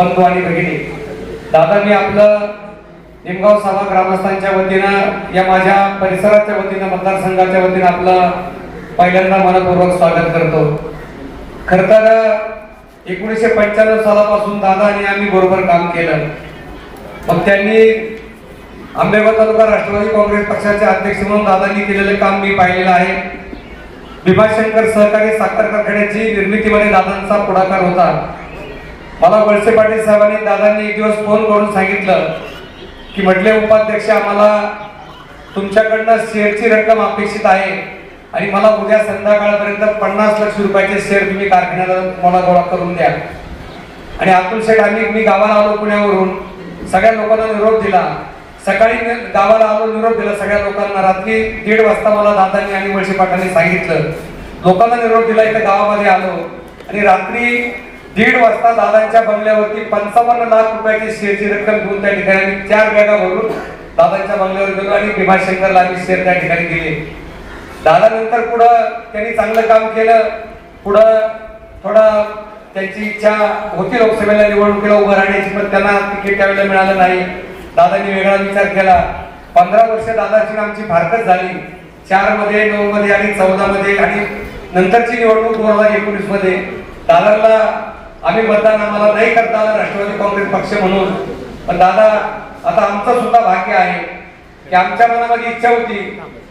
बंधू आणि भगिनी दादा मी आपलं निमगाव सभा ग्रामस्थांच्या वतीनं या माझ्या परिसराच्या वतीनं मतदारसंघाच्या वतीनं आपलं पहिल्यांदा मनपूर्वक स्वागत करतो. खर तर एकोणीसशे पंच्याण्णव सालापासून दादा आणि आम्ही बरोबर काम केलं. मग त्यांनी आंबेगाव तालुका राष्ट्रवादी काँग्रेस पक्षाचे अध्यक्ष म्हणून दादांनी केलेलं काम मी पाहिलेलं आहे. भीमाशंकर सहकारी साखर कारखान्याची निर्मितीमध्ये दादांचा पुढाकार होता. मला वळसे पाटील साहेबांनी दादांनी एक दिवस फोन करून सांगितलं की म्हटले उपाध्यक्ष आम्हाला तुमच्याकडनं शेअरची रक्कम अपेक्षित आहे आणि मला उद्या संध्याकाळपर्यंत पन्नास लक्ष रुपयाचे शेअर तुम्ही कारखान्याला मला गोळा करून द्या. आणि अतुल शेठ आम्ही मी गावाला आलो पुण्यावरून. सगळ्या लोकांना निरोप दिला. सकाळी गावाला आलो निरोप दिला सगळ्या लोकांना. रात्री दीड वाजता मला दादांनी आणि वळसे पाटांनी सांगितलं. लोकांना निरोप दिला इथं गावामध्ये आलो. आणि रात्री दीड वाजता दादांच्या बंगल्यावरती पंचावन्न लाख रुपयाची शेअरची रक्कम घेऊन त्या ठिकाणी चार बॅगा भरून दादांच्या बंगल्यावर गेलो आणि भीमाशंकरला आम्ही शेअर त्या ठिकाणी दिले. दादा नंतर पुढं त्यांनी चांगलं काम केलं. पुढं थोडं त्यांची इच्छा होती लोकसभेला निवडणुकीला उभं राहण्याची पण त्यांना तिकीट त्यावेळेला मिळालं नाही. दादांनी वेगळा विचार केला. पंधरा वर्ष दादाची आमची फारकत झाली. चारमध्ये नऊ मध्ये आणि चौदा मध्ये आणि नंतरची निवडणूक दोन हजार एकोणीसमध्ये दादाला आम्ही मतदान आम्हाला नाही करता आलं राष्ट्रवादी काँग्रेस पक्ष म्हणून. पण दादा आता आमचं सुद्धा भाग्य आहे की आमच्या मनामध्ये इच्छा होती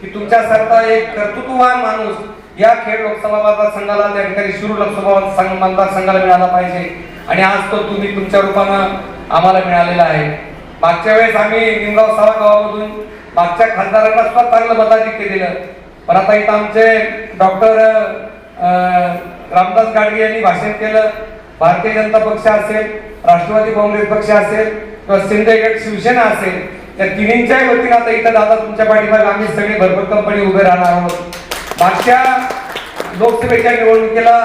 की तुमच्यासारखा एक कर्तृत्ववान माणूस या खेड लोकसभा मतदारसंघाला त्या ठिकाणी शिरूर लोकसभा मतदारसंघाला मिळाला पाहिजे. आणि आज तो तुम्ही तुमच्या रूपानं आम्हाला मिळालेला आहे. मागच्या वेळेस आम्ही निमगाव सभा गावामधून मागच्या खासदारांना सुद्धा चांगलं मताधिक केलेलं. पण आता इथं आमचे डॉक्टर रामदास गाडगे यांनी भाषण केलं. भारतीय जनता पक्ष असेल राष्ट्रवादी काँग्रेस पक्ष असेल किंवा शिंदे शिवसेना असेल त्या तिन्हींच्याही वतीनं आता इथं दादा तुमच्या पाठीमागे आम्ही सगळे भरभक्कमपणे उभे राहणार आहोत. मागच्या लोकसभेच्या निवडणुकीला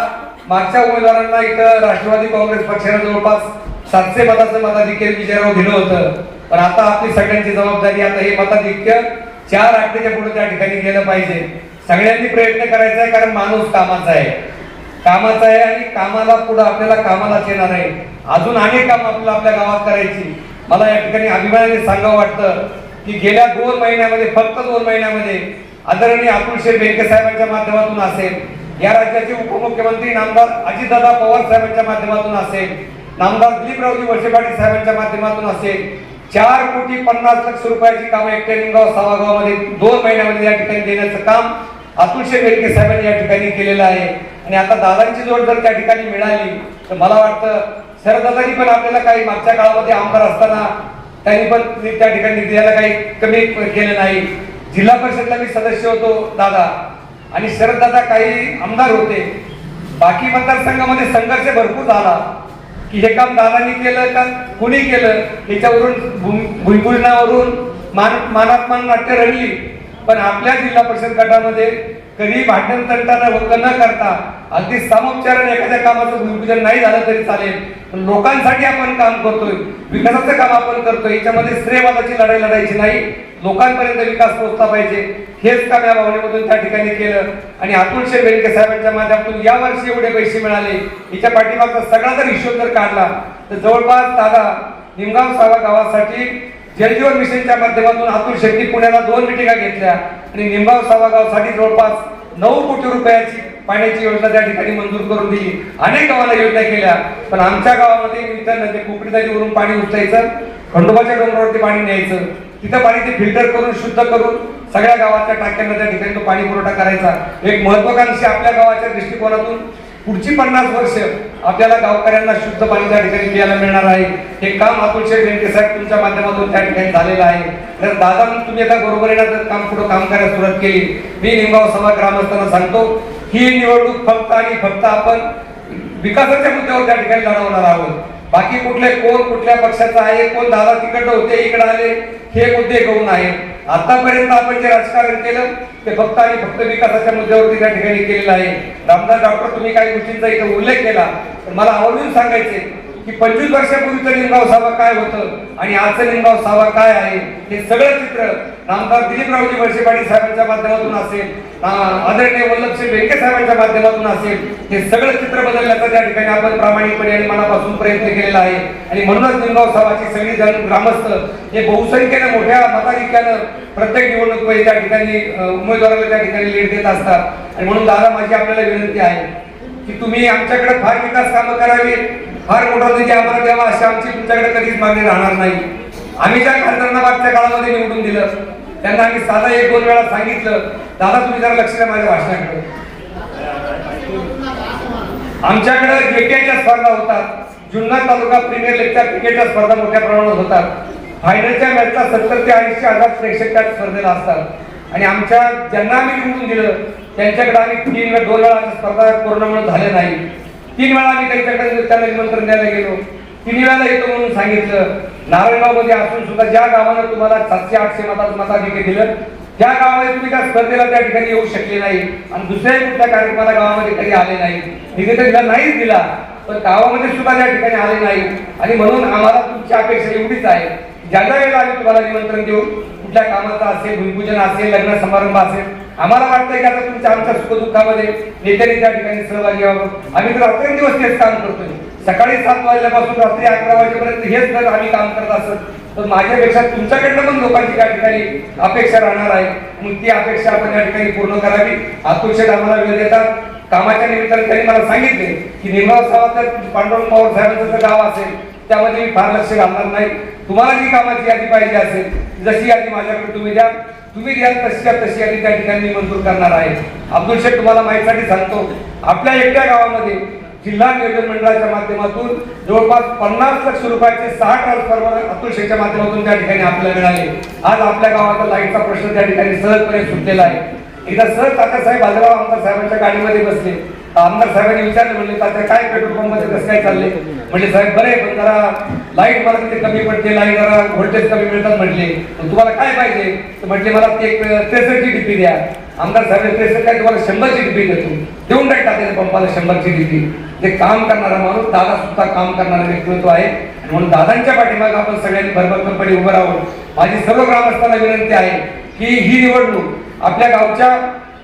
मागच्या उमेदवारांना इथं राष्ट्रवादी काँग्रेस पक्षाने जवळपास सातशे मताचं मताधिक्य विजयराव दिलं होतं. पण आता आपली सगळ्यांची जबाबदारी आता हे मताधिक्य चार आठच्या पुढे त्या ठिकाणी गेलं पाहिजे. सगळ्यांनी प्रयत्न करायचा आहे कारण माणूस कामाचा आहे. कामाचा आहे आणि कामाला पुढे आपल्याला कामालाच येणार आहे. अजून अनेक काम आपल्याला आपल्या गावात करायची. मला या ठिकाणी अभिमानाने सांगावं वाटतं की गेल्या दोन महिन्यामध्ये फक्त दोन महिन्यामध्ये आदरणीय अतुल शेठ साहेबांच्या माध्यमातून असेल या राज्याचे उपमुख्यमंत्री नामदार अजितदादा पवार साहेबांच्या माध्यमातून असेल नामदार दिलीपरावजी वळसे पाटील साहेबांच्या माध्यमातून असेल चार कोटी पन्नास लक्ष रुपयाची कामं एकट्या निमगाव सभागावामध्ये दोन महिन्यामध्ये या ठिकाणी देण्याचं काम अतुल शेठ साहेबांनी या ठिकाणी केलेलं आहे. आणि आता दादांची जोड जर त्या ठिकाणी मिळाली तर मला वाटतं शरदादांनी पण आपल्याला काही मागच्या काळामध्ये आमदार असताना त्यांनी पण त्या ठिकाणी द्यायला काही कमी केलं नाही. जिल्हा परिषदला मी सदस्य होतो दादा. आणि शरददादा काही आमदार होते. बाकी मतदारसंघामध्ये संघर्ष भरपूर झाला. की हे काम दादांनी केलं का कुणी केलं याच्यावरून भुईभुजनावरून मान मानात मान नाट्य रडली पण आपल्या जिल्हा परिषद गटामध्ये कधी भांडण तंटा न करता अगदी सामोपचाराने एखाद्या कामाचं भूमिपूजन नाही झालं तरी चालेल. पण लोकांसाठी आपण काम करतोय विकासाचं काम आपण करतोय याच्यामध्ये श्रेयवादाची लढाई लढायची नाही. लोकांपर्यंत विकास पोहोचला पाहिजे. हेच काम या भावनेमधून त्या ठिकाणी केलं. आणि अतुल शेठ बेनके साहेबांच्या माध्यमातून या वर्षी एवढे पैसे मिळाले. याच्या पाठीमागचा सगळा जर हिशोब जर काढला तर जवळपास दादा निमगाव सावा गावासाठी जलजीवन मिशनच्या माध्यमातून अतुल शेट्टी पुण्याला दोन मिटिंगा घेतल्या. आणि निमगाव सावा गावासाठी जवळपास नऊ कोटी रुपयाची पाण्याची योजना त्या ठिकाणी मंजूर करून दिली. अनेक गावाला योजना केल्या. पण आमच्या गावामध्ये इथं नदी कोकणी नदीवरून पाणी उचलायचं खंडोबाच्या डोंगरावरती पाणी न्यायचं. तिथं पाणी ते फिल्टर करून शुद्ध करून सगळ्या गावाच्या टाक्यांना त्या ठिकाणी तो पाणी पुरवठा करायचा. एक महत्वाकांक्षी आपल्या गावाच्या दृष्टिकोनातून पुढची पन्नास वर्ष आपल्याला गावकऱ्यांना शुद्ध पाणी त्या ठिकाणी प्यायला मिळणार आहे. हे काम अतुल शेठ साहेब तुमच्या माध्यमातून त्या ठिकाणी झालेलं आहे. तर दादा तुम्ही आता बरोबरीनं जर काम पुढे काम करायला सुरुवात केली. मी निमगाव सभा ग्रामस्थांना सांगतो ही निवडणूक फक्त आणि फक्त आपण विकासाच्या मुद्द्यावर त्या ठिकाणी लढवणार आहोत. बाकी कुठले कोण कुठल्या पक्षाचा आहे कोण दादा तिकडं होते इकडे आले हे मुद्दे घेऊन आहेत. आतापर्यंत आपण जे राजकारण केलं ते फक्त आणि फक्त विकासाच्या मुद्द्यावरती त्या ठिकाणी केलेलं आहे. रामदास डॉक्टर तुम्ही काही गोष्टींचा इथे उल्लेख केला पण मला आवडून सांगायचे की पंचवीस वर्षापूर्वीचं निमगाव सावा काय होतं आणि आजचं निमगाव सावा काय आहे हे सगळं चित्र नामदार दिलीपरावजी वळसे पाटील साहेबांच्या माध्यमातून असेल आदरणीय वल्लभश्री वेंके साहेबांच्या माध्यमातून असेल हे सगळं चित्र बदलण्याचा त्या ठिकाणी आपण प्रामाणिकपणे आणि मनापासून प्रयत्न केलेला आहे. आणि म्हणूनच निमगाव साहेबांची सगळी जण ग्रामस्थ हे बहुसंख्येनं मोठ्या मताधिक्यानं प्रत्येक निवडणुकीमध्ये त्या ठिकाणी उमेदवाराला त्या ठिकाणी लीड देत असतात. आणि म्हणून दादा माझी आपल्याला विनंती आहे की तुम्ही आमच्याकडे फार विकास कामं करावी फार मोठा निधी आम्हाला द्यावा अशी आमची तुमच्याकडे कधीच मागणी राहणार नाही. आम्ही ज्या खासदारांना मागच्या काळामध्ये निवडून दिलं त्यांना आम्ही साधा एक दोन वेळा सांगितलं. दादा तुम्ही जरा लक्ष द्या माझ्या भाषणाकडे. आमच्याकडे क्रिकेटच्या स्पर्धा होतात. जुन्नर तालुका प्रीमियर लीगच्या क्रिकेटच्या स्पर्धा मोठ्या प्रमाणात होतात. फायनलच्या मॅचला सत्तर ते ऐंशी हजार प्रेक्षक त्या स्पर्धेला असतात. आणि आमच्या ज्यांना आम्ही निवडून दिलं त्यांच्याकडे आम्ही तीन वेळा दोन वेळा स्पर्धा कोरोनामुळे झाल्या नाही. तीन वेळा आम्ही त्यांच्याकडे त्यांना निमंत्रण द्यायला गेलो. तिन्ही वेळाला येतो म्हणून सांगितलं. नारायणगावमध्ये असून सुद्धा ज्या गावानं तुम्हाला सातशे आठशे मतात मताधिक्य दिलं त्या गावामध्ये तुम्ही त्या स्पर्धेला त्या ठिकाणी येऊ शकले नाही आणि दुसऱ्याही कुठल्या कार्यक्रमाला गावामध्ये कधी आले नाही. निधी तर दिला नाहीच दिला पण गावामध्ये सुद्धा त्या ठिकाणी आले नाही. आणि म्हणून आम्हाला तुमची अपेक्षा एवढीच आहे ज्या ज्या वेळेला आम्ही तुम्हाला निमंत्रण देऊ कुठल्या कामाचा असेल भूमिपूजन असेल लग्न समारंभ असेल आम्हाला वाटतंय की आता तुमच्या आमच्या सुखदुःखामध्ये नेत्यांनी त्या ठिकाणी सहभागी व्हावं. आम्ही तर रात्रंदिवस तेच काम करतोय. सकाळी सात वाजल्यापासून रात्री अकरा वाजेपर्यंत हेच जर आम्ही काम करत असत. तर माझ्यापेक्षा तुमच्याकडनं पण लोकांची त्या ठिकाणी अपेक्षा राहणार आहे. मग ती अपेक्षा आपण त्या ठिकाणी पूर्ण करावी. अपेक्षेत आम्हाला वेळ देतात कामाच्या निमित्ताने त्यांनी मला सांगितले की निर्मळ सावा पांडुरंग पवार साहेबांचं जर गाव असेल. त्यामध्ये मी फार लक्ष घालणार नाही. तुम्हाला जी कामाची यादी पाहिजे असेल जशी यादी माझ्याकडे तुम्ही द्या. तुम्ही द्याल तशी तशी यादी त्या ठिकाणी मंजूर करणार आहे. अब्दुल शेख तुम्हाला माहितीसाठी सांगतो आपल्या एकट्या गावामध्ये जिल्हा नियोजन मंडळाच्या माध्यमातून जवळपास पन्नास लक्ष रुपयाचे सहा ट्रान्सफॉर्मर अब्दुल शेखच्या माध्यमातून त्या ठिकाणी आपल्याला मिळाले आज आपल्या गावाचा लाईटचा प्रश्न त्या ठिकाणी सहजपणे सुटलेला आहे. एकदा सहज तात्यासाहेब बाजराव आमदार साहेबांच्या गाडीमध्ये बसले. आमदार साहेबांनी विचारलं म्हणले तात्या काय पेट्रोल पंप कसं काय चालले म्हणजे साहेब बरे पण जरा लाइट मला तिथे कमी पडते लाइट जरा व्होल्टेज कमी मिळतात म्हटले. तुम्हाला काय पाहिजे? तर म्हटले मला ते त्रेसष्टची डिपी द्या. आमदार साहेब त्रेसष्ट काय तुम्हाला शंभरची डिपी देतो. देऊन टाक टाकले पंपाला शंभरची डिपी ते काम करणारा माणूस दादा सुद्धा काम करणारा व्यक्तित्व आहे. म्हणून दादांच्या पाठीमागे आपण सगळ्यांनी भरभरपणे उभं राहून माझी सर्व ग्रामस्थांना विनंती आहे की ही निवडणूक आपल्या गावच्या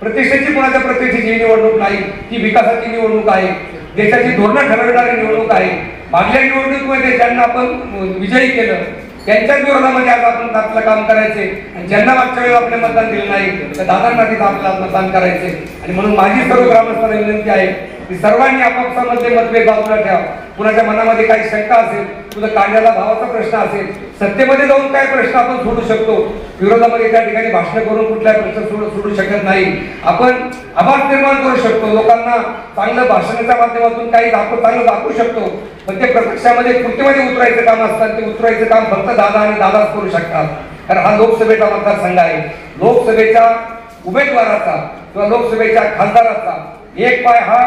प्रतिष्ठेची कोणाच्या प्रतिष्ठेची निवडणूक नाही ती विकासाची निवडणूक आहे देशाची धोरणं ठरविणारी निवडणूक आहे. मागल्या निवडणुकीमध्ये ज्यांना आपण विजयी केलं त्यांच्याच विरोधामध्ये आज आपण आपलं काम करायचे. आणि ज्यांना मागच्या वेळेला आपले मतदान दिलं नाही तर दादांना तिथं आपल्याला मतदान करायचे. आणि म्हणून माझी सर्व ग्रामस्थांना विनंती आहे की सर्वांनी आपापसामध्ये मतभेद बाजूला ठेवा. कुणाच्या मनामध्ये काही शंका असेल तुझं कांद्याला भावाचा प्रश्न असेल सत्तेमध्ये जाऊन काय प्रश्न आपण सोडू शकतो? विरोधामध्ये त्या ठिकाणी भाषण करून कुठला प्रश्न सोडू सोडू शकत नाही. आपण आभास निर्माण करू शकतो. लोकांना चांगलं भाषणाच्या माध्यमातून काही दाखव चांगलं दाखवू शकतो. पण ते प्रत्यक्षामध्ये कृतीमध्ये उतरायचं काम असतात ते उतरायचं काम फक्त दादा आणि दादाच करू शकतात. कारण हा लोकसभेचा मतदारसंघ आहे. लोकसभेच्या उमेदवाराचा किंवा लोकसभेच्या खासदाराचा एक पाय हा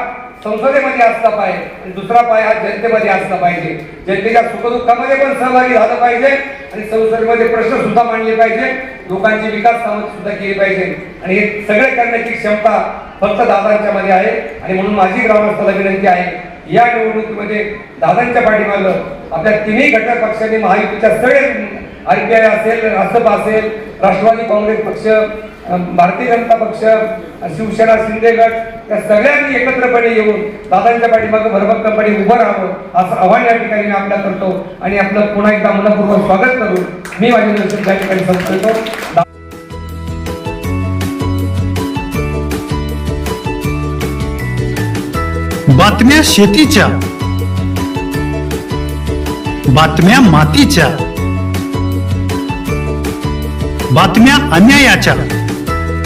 संसदेमध्ये असला पाहिजे. आणि दुसरा पाय हा जनतेमध्ये असला पाहिजे. जनतेच्या सुखदुःखामध्ये पण सहभागी झालं पाहिजे. आणि संसदेमध्ये प्रश्न सुद्धा मांडले पाहिजे. लोकांची विकास कामं सुद्धा केली पाहिजे. आणि हे सगळे करण्याची क्षमता फक्त दादांच्या मध्ये आहे. आणि म्हणून माझी ग्रामस्थाला विनंती आहे या निवडणुकीमध्ये दादांच्या पाठीमागं आपल्या तिन्ही घटक पक्षांनी महायुतीच्या सगळे आय पी आय असेल रासप असेल राष्ट्रवादी काँग्रेस पक्ष भारतीय जनता पक्ष शिवसेना शिंदे गट या सगळ्यांनी एकत्रपणे येऊन दादांच्या पाठीमागं भरभक्कमपणे उभं राहावं असं आव्हान या ठिकाणी मी आपल्या करतो. आणि आपलं पुन्हा एकदा मनपूर्वक स्वागत करून मी माझी दर्शन त्या ठिकाणी संपवतो. बातम्या शेतीच्या बातम्या मातीच्या बातम्या अन्यायाच्या.